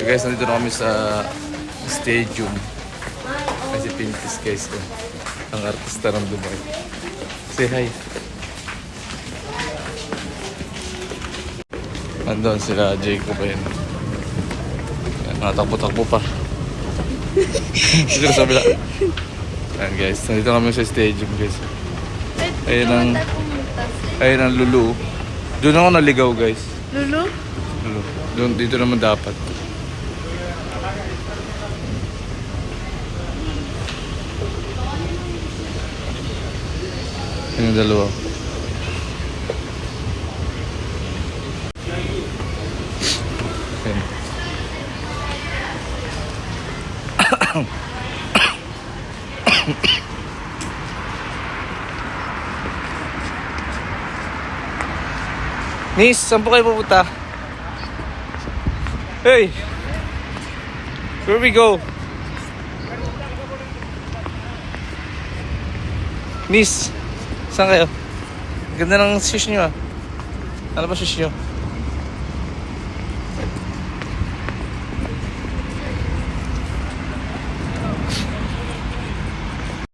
So guys, nandito na kami sa stadium. Kasi Pintis guys ko. Ang artista ng Dubai. Say hi. Andun sila Jacob ayun. Natakbo-takbo pa. Dito sa kabila. Ayan guys, nandito kami sa stadium guys. Ayun ang, ayun ang lulu. Doon ako naligaw guys. Lulu? Lulu. Doon, dito naman dapat. Yung dalawa. Ayan. Miss, saan po kayo pupunta? Hey! Where we go? Miss, saan kayo? Ganda ng shoes nyo ah. Ano ba shoes nyo?